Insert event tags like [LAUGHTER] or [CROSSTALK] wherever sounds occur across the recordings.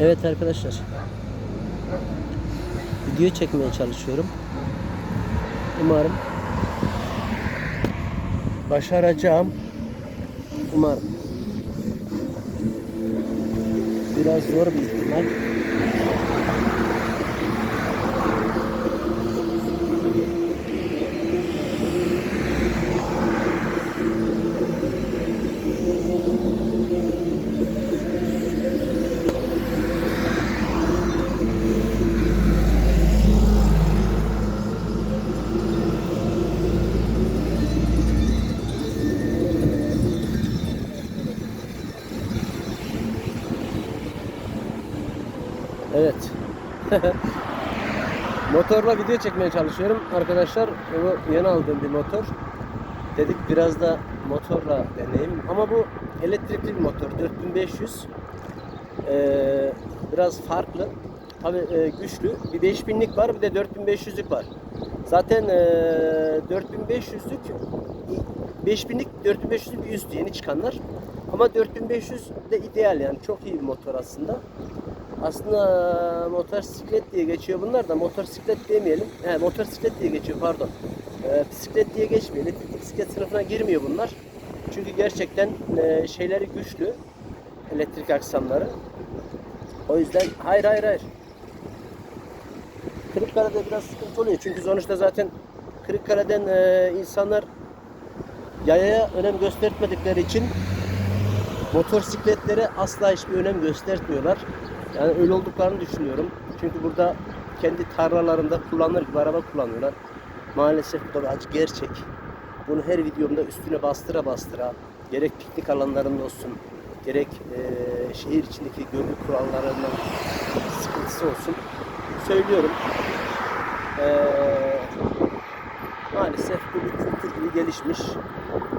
Evet arkadaşlar. Video çekmeye çalışıyorum. Umarım başaracağım. Umarım. Biraz zor bir ihtimal. Evet. [LAUGHS] Motorla video çekmeye çalışıyorum arkadaşlar. Bu yeni aldığım bir motor. Dedik biraz da motorla deneyim. Ama bu elektrikli bir motor. 4500. Ee, biraz farklı. Tabi güçlü. Bir 5000'lik var bir de 4500'lük var. Zaten e, 4500'lük 5000'lik 4500'lük bir üstü yeni çıkanlar. Ama 4500 de ideal yani çok iyi bir motor aslında. Aslında motosiklet diye geçiyor bunlar da motosiklet demeyelim. He, motosiklet diye geçiyor pardon. Ee, bisiklet diye geçmiyor. Elektrikli bisiklet sınıfına girmiyor bunlar. Çünkü gerçekten e, şeyleri güçlü. Elektrik aksamları. O yüzden hayır hayır hayır. Kırıkkale'de biraz sıkıntı oluyor. Çünkü sonuçta zaten Kırıkkale'den e, insanlar yayaya önem göstermedikleri için motosikletlere asla hiçbir önem göstermiyorlar. Yani öyle olduklarını düşünüyorum. Çünkü burada kendi tarlalarında kullanır gibi araba kullanıyorlar. Maalesef bu da acı gerçek. Bunu her videomda üstüne bastıra bastıra gerek piknik alanlarında olsun gerek eee, şehir içindeki görgü kurallarının sıkıntısı olsun söylüyorum. Eee, maalesef bu bir kültür gibi gelişmiş.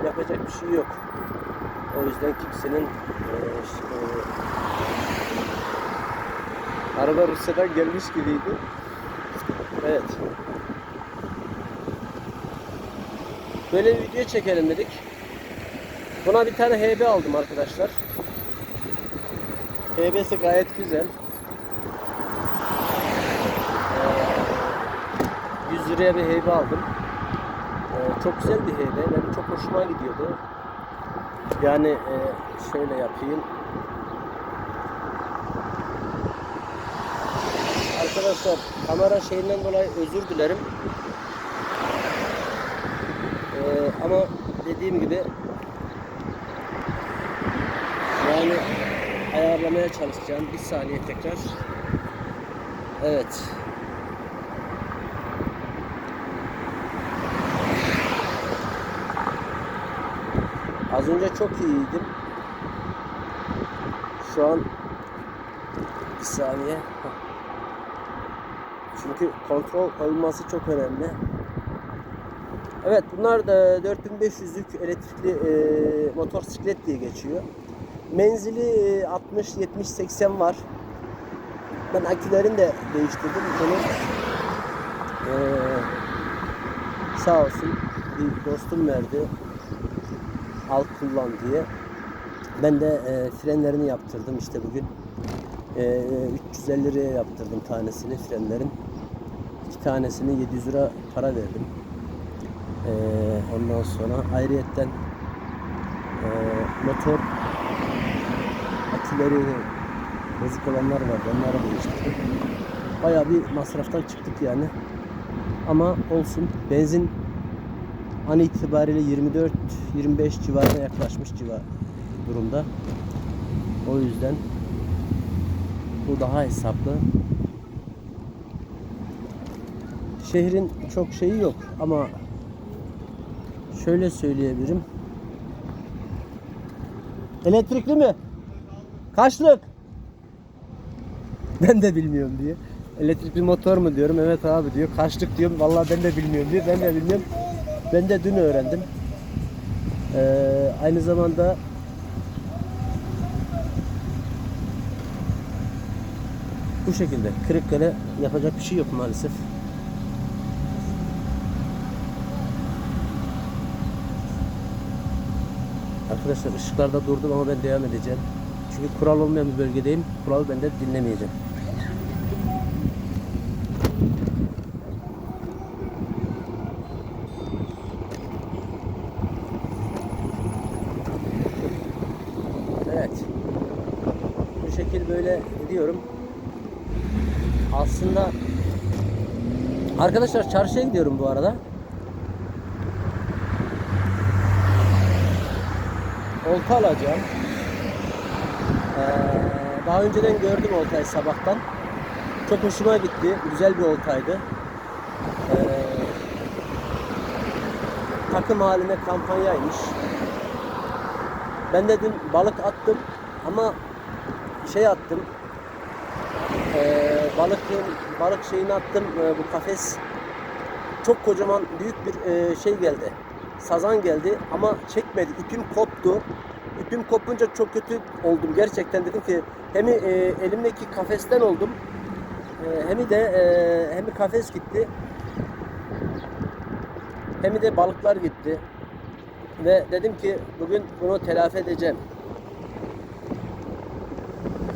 Yapacak bir şey yok. O yüzden kimsenin ş- eee, Araba Rusya'dan gelmiş gibiydi. Evet. Böyle bir video çekelim dedik. Buna bir tane HB aldım arkadaşlar. HB'si gayet güzel. Ee, 100 liraya bir HB aldım. Ee, çok güzel bir HB. Benim çok hoşuma gidiyordu. Yani e, şöyle yapayım. Arkadaşlar kamera şeyinden dolayı özür dilerim. Ee, ama dediğim gibi yani ayarlamaya çalışacağım. Bir saniye tekrar. Evet. Az önce çok iyiydim. Şu an bir saniye. Heh. Çünkü kontrol olması çok önemli. Evet bunlar da 4500'lük elektrikli e, motosiklet diye geçiyor. Menzili e, 60, 70, 80 var. Ben akülerini de değiştirdim. Bunu e, sağ olsun bir dostum verdi. Al kullan diye. Ben de e, frenlerini yaptırdım işte bugün. E, 350 liraya yaptırdım tanesini frenlerin. İki tanesini 700 lira para verdim. E, ondan sonra ayrıyetten e, motor aküleri bozuk olanlar vardı. Onları değiştirdim. Bayağı bir masraftan çıktık yani. Ama olsun. Benzin an itibariyle 24-25 civarına yaklaşmış civar durumda. O yüzden bu daha hesaplı. Şehrin çok şeyi yok ama şöyle söyleyebilirim. Elektrikli mi? Kaçlık? Ben de bilmiyorum diye. Elektrikli motor mu diyorum. Evet abi diyor. Kaçlık diyorum. Vallahi ben de bilmiyorum diyor. Ben de bilmiyorum. Ben de dün öğrendim. Ee, aynı zamanda bu şekilde Kırıkkale yapacak bir şey yok maalesef. Arkadaşlar ışıklarda durdum ama ben devam edeceğim. Çünkü kural olmayan bir bölgedeyim. Kuralı ben de dinlemeyeceğim. Evet. Bu şekil böyle gidiyorum. Aslında arkadaşlar çarşıya gidiyorum bu arada. Olta alacağım. Ee, daha önceden gördüm oltayı sabahtan. Çok hoşuma gitti. Güzel bir oltaydı. Ee, takım haline kampanyaymış. Ben de dün balık attım ama şey attım. Ee, balık balık şeyini attım. Ee, bu kafes çok kocaman büyük bir e, şey geldi. Sazan geldi ama çekmedi. İpim koptu. İpim kopunca çok kötü oldum. Gerçekten dedim ki hem e, elimdeki kafesten oldum. E, hem de e, hem kafes gitti. Hem de balıklar gitti. Ve dedim ki bugün bunu telafi edeceğim.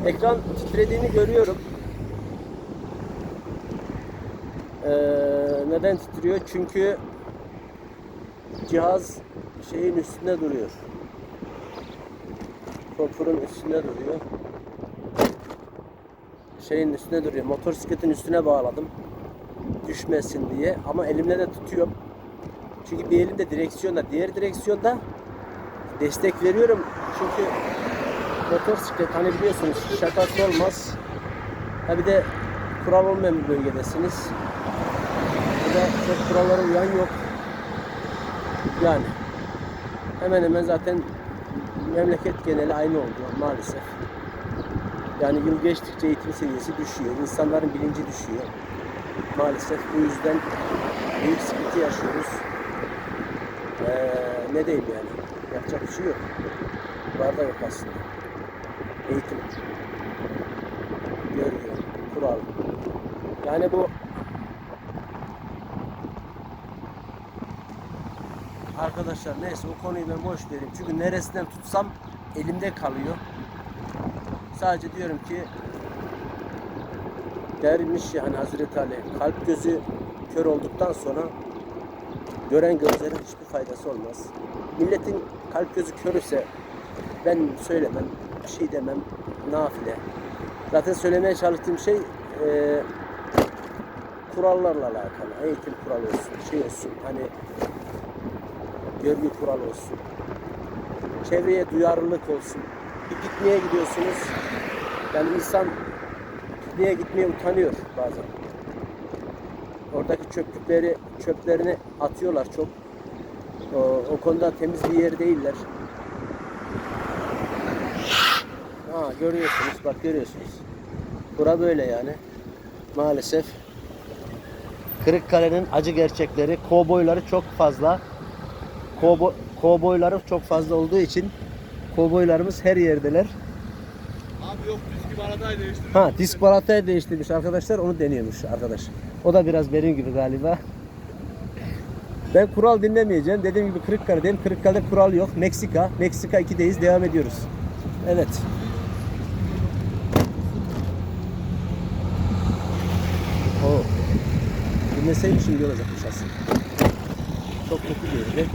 Ekran titrediğini görüyorum. Ee, neden titriyor? Çünkü cihaz şeyin üstünde duruyor. Kopurun üstünde duruyor. Şeyin üstünde duruyor. Motosikletin üstüne bağladım. Düşmesin diye. Ama elimle de tutuyorum. Çünkü bir elimde direksiyonda, diğer direksiyonda destek veriyorum. Çünkü motosiklet hani biliyorsunuz şakası olmaz. Ha bir de kural olmayan bir bölgedesiniz. Burada çok kurallara uyan yok. Yani hemen hemen zaten memleket geneli aynı oldu maalesef. Yani yıl geçtikçe eğitim seviyesi düşüyor. insanların bilinci düşüyor. Maalesef bu yüzden büyük sıkıntı yaşıyoruz. Ee, ne diyeyim yani. Yapacak bir şey yok. Var da yok aslında. Eğitim. Görgü, kural. Yani bu Arkadaşlar neyse o konuyu ben boş vereyim. Çünkü neresinden tutsam elimde kalıyor. Sadece diyorum ki dermiş yani Hazreti Ali kalp gözü kör olduktan sonra gören gözlerin hiçbir faydası olmaz. Milletin kalp gözü kör ise ben söylemem, bir şey demem, nafile. Zaten söylemeye çalıştığım şey e, kurallarla alakalı. Eğitim kuralı olsun, şey olsun. Hani görgü kuralı olsun. Çevreye duyarlılık olsun. Bir pikniğe gidiyorsunuz. Yani insan pikniğe gitmeye utanıyor bazen. Oradaki çöplükleri, çöplerini atıyorlar çok. O, o konuda temiz bir yer değiller. Ha görüyorsunuz, bak görüyorsunuz. Bura böyle yani. Maalesef. Kırıkkale'nin acı gerçekleri, kovboyları çok fazla. Kovboy, kovboyları çok fazla olduğu için kovboylarımız her yerdeler. Abi yok diski baratayı değiştirdim. Ha disk balatayı değiştirmiş arkadaşlar onu deniyormuş arkadaş. O da biraz benim gibi galiba. Ben kural dinlemeyeceğim. Dediğim gibi Kırıkkale'deyim. Kırıkkale'de kural yok. Meksika. Meksika 2'deyiz. Devam ediyoruz. Evet. Oo. Dinleseymişim iyi olacakmış aslında. Çok kötü bir yerdi.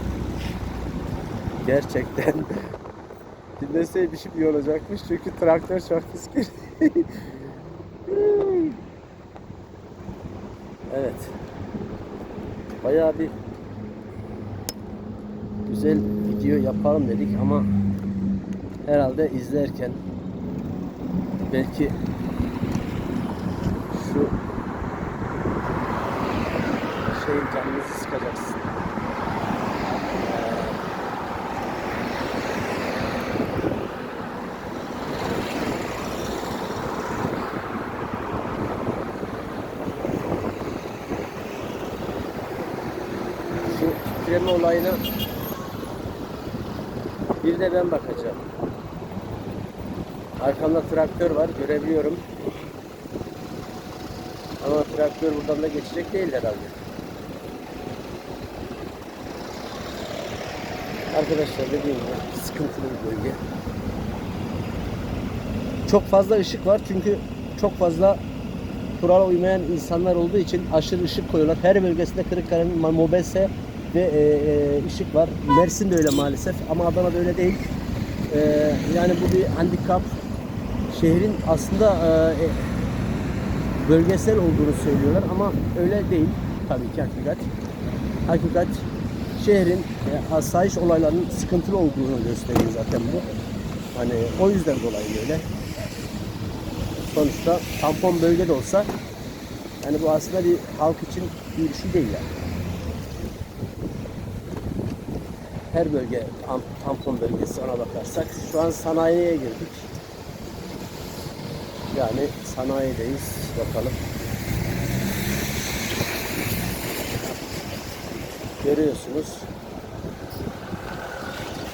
Gerçekten. [LAUGHS] Dinleseymişim iyi olacakmış çünkü traktör çok pis girdi. evet. Bayağı bir güzel video yapalım dedik ama herhalde izlerken belki şu şeyin canınızı sıkacaksın. Şu titreme olayına bir de ben bakacağım. Arkamda traktör var görebiliyorum. Ama traktör buradan da geçecek değil herhalde. Arkadaşlar dediğim gibi sıkıntılı bir bölge. çok fazla ışık var çünkü çok fazla kurala uymayan insanlar olduğu için aşırı ışık koyuyorlar. Her bölgesinde Kırıkkale'nin mobese ve e, e, ışık var. Mersin de öyle maalesef ama Adana'da öyle değil. E, yani bu bir handikap. Şehrin aslında e, e, bölgesel olduğunu söylüyorlar ama öyle değil tabii ki hakikat. Hakikat şehrin e, asayiş olaylarının sıkıntılı olduğunu gösteriyor zaten bu. Hani o yüzden dolayı böyle. Sonuçta tampon bölge de olsa yani bu aslında bir halk için bir şey değil yani. Her bölge tam- tampon bölgesi ona bakarsak şu an sanayiye girdik. Yani sanayideyiz. Bakalım. Görüyorsunuz.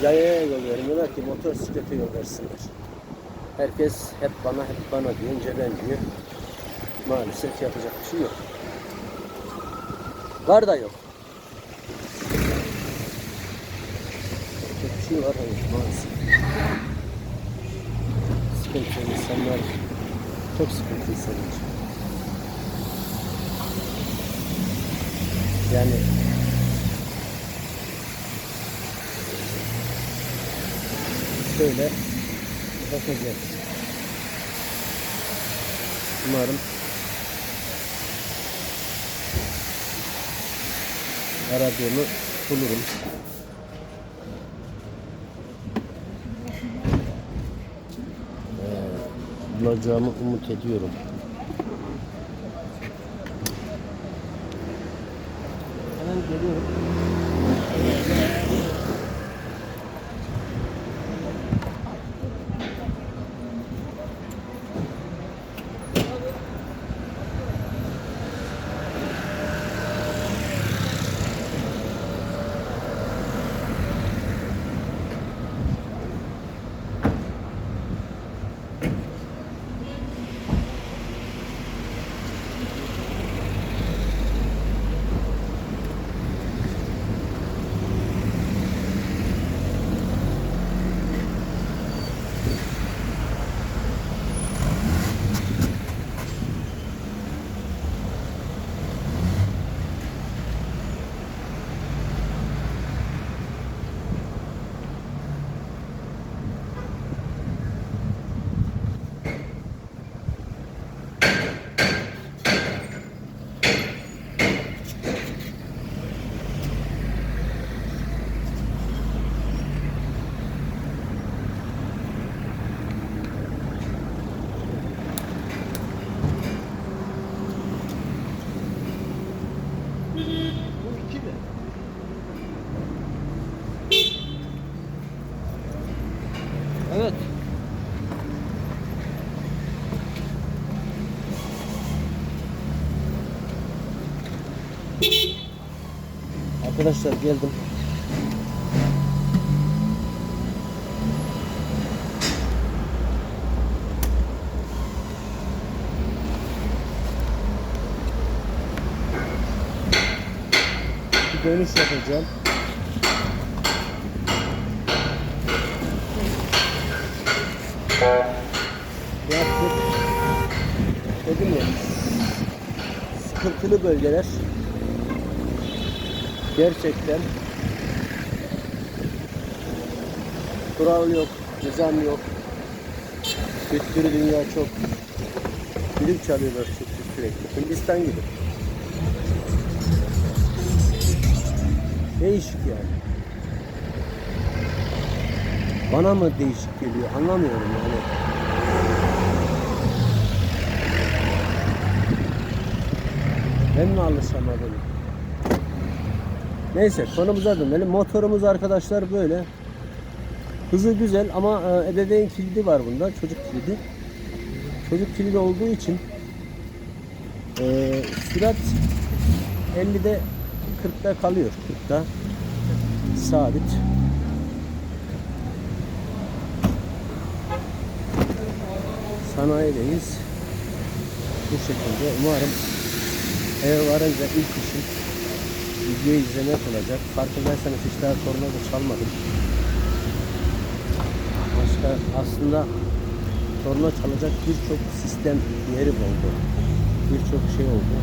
Yayaya yol vermiyorlar ki motosiklete yol versinler. Herkes hep bana hep bana diyor, önce ben diyor. Maalesef yapacak bir şey yok. Var da yok. Yapacak bir şey var hayır maalesef. Sıkıntı insanlar çok sıkıntı insanlar. Yani şöyle bakacağız. Umarım aradığımı bulurum. Bulacağımı umut ediyorum. Hemen geliyorum. Bu iki mi? Evet. Arkadaşlar geldim. Bir dönüş yapacağım. Yaptık. Dedim ya. Sıkıntılı bölgeler. Gerçekten. Kural yok, nizam yok. Kültürü dünya çok. Bilim çalıyorlar sürekli. Hindistan gibi. Değişik yani. Bana mı değişik geliyor anlamıyorum yani. Ben mi alışamadım? Neyse konumuza dönelim. Motorumuz arkadaşlar böyle. Hızı güzel ama e, ebeveyn kilidi var bunda. Çocuk kilidi. Çocuk kilidi olduğu için e, sürat 50'de 40'da kalıyor. 40'da sabit. Sanayideyiz. Bu şekilde. Umarım eve varınca ilk işim videoyu izlemek olacak. Farkındaysanız hiç daha korna da çalmadım. Başka aslında korna çalacak birçok sistem yeri oldu. Birçok şey oldu.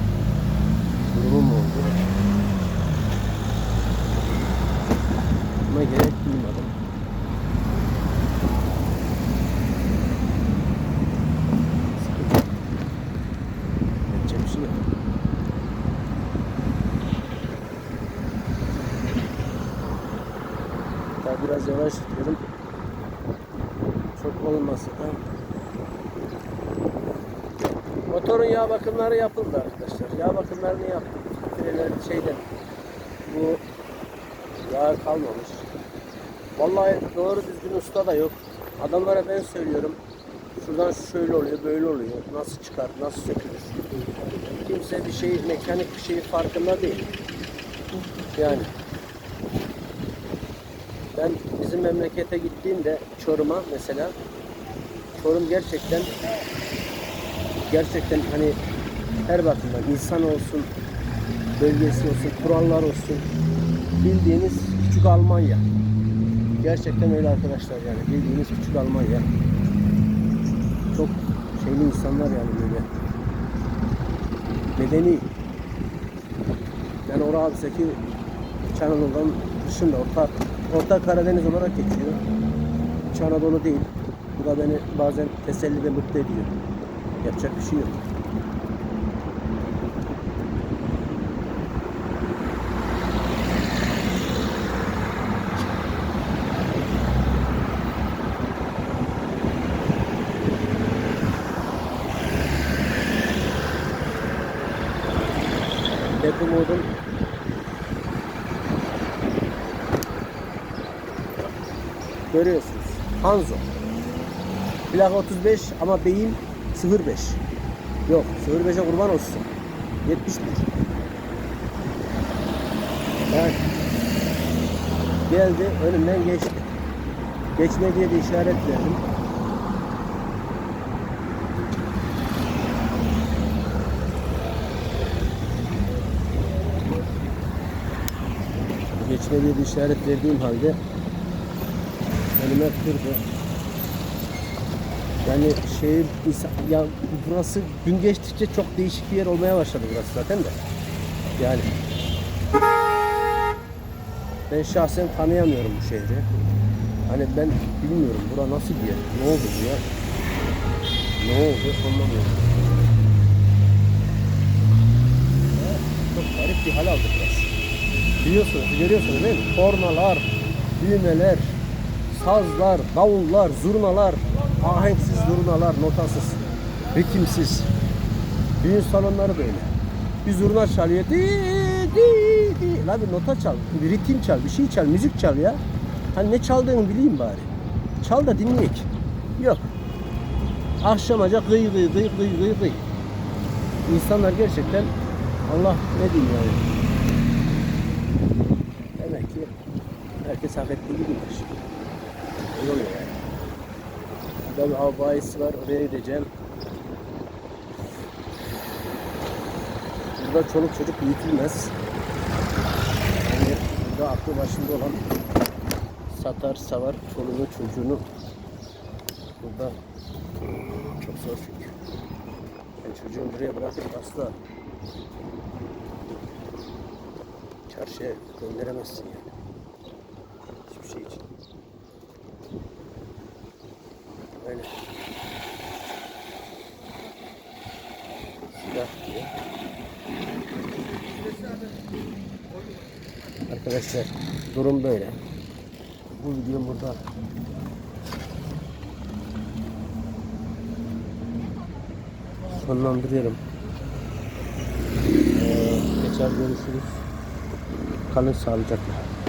Durumum oldu. Buna gerek duymadım. Sıkıntı yok. Yapacak bir şey yok. Daha biraz yavaş gidiyorum. Çok olmasa da. Motorun yağ bakımları yapıldı arkadaşlar. Yağ bakımlarını yaptık. Filtreler şeyden. Bu yağ kalmamış. Vallahi doğru düzgün usta da yok. Adamlara ben söylüyorum. Şuradan şöyle oluyor, böyle oluyor. Nasıl çıkar, nasıl sökülür? Kimse bir şey, mekanik bir şeyin farkında değil. Yani ben bizim memlekete gittiğimde Çorum'a mesela Çorum gerçekten gerçekten hani her bakımdan insan olsun bölgesi olsun kurallar olsun bildiğiniz küçük Almanya. Gerçekten öyle arkadaşlar yani bildiğiniz küçük Almanya. Çok şeyli insanlar yani böyle. Medeni. Yani orada Abizdeki İç Anadolu'dan dışında Orta, Orta Karadeniz olarak geçiyor. İç Anadolu değil. Bu da beni bazen teselli ve mutlu ediyor. Yapacak bir şey yok. 35 ama beyin 05. Yok 05'e kurban olsun. 71. Yani geldi önümden geçti. Geçme diye bir işaret verdim. Geçme diye bir işaret verdiğim halde önüme kırdı. Yani şehir ya burası gün geçtikçe çok değişik bir yer olmaya başladı burası zaten de. Yani ben şahsen tanıyamıyorum bu şehri. Hani ben bilmiyorum bura nasıl bir yer. Ne oldu bu ya? Ne oldu anlamıyorum. Çok garip bir hal aldı burası. Biliyorsunuz, görüyorsunuz değil mi? Kornalar, düğmeler, sazlar, davullar, zurnalar, ahenksiz zurnalar, notasız, ritimsiz. Düğün salonları böyle. Bir zurna çalıyor. Di, di, di. La bir nota çal, bir ritim çal, bir şey çal, müzik çal ya. Hani ne çaldığını bileyim bari. Çal da dinleyek. Yok. Akşamaca gıy gıy gıy gıy gıy gıy. İnsanlar gerçekten Allah ne diyeyim yani. Demek ki herkes hak ettiği gibi yaşıyor. Yani. Burada bir av bahisi var, oraya gideceğim. Burada çoluk çocuk büyütülmez. Yani burada aklı başında olan satar, savar çoluğunu çocuğunu burada çok zor çünkü. Yani çocuğunu buraya bırakıp asla çarşıya gönderemezsin yani. Hiçbir şey için. Öyle. Silah diye. Arkadaşlar durum böyle. Bu videom burada. Sonlandırıyorum. Ee, tekrar görüşürüz. Kalın sağlıcakla.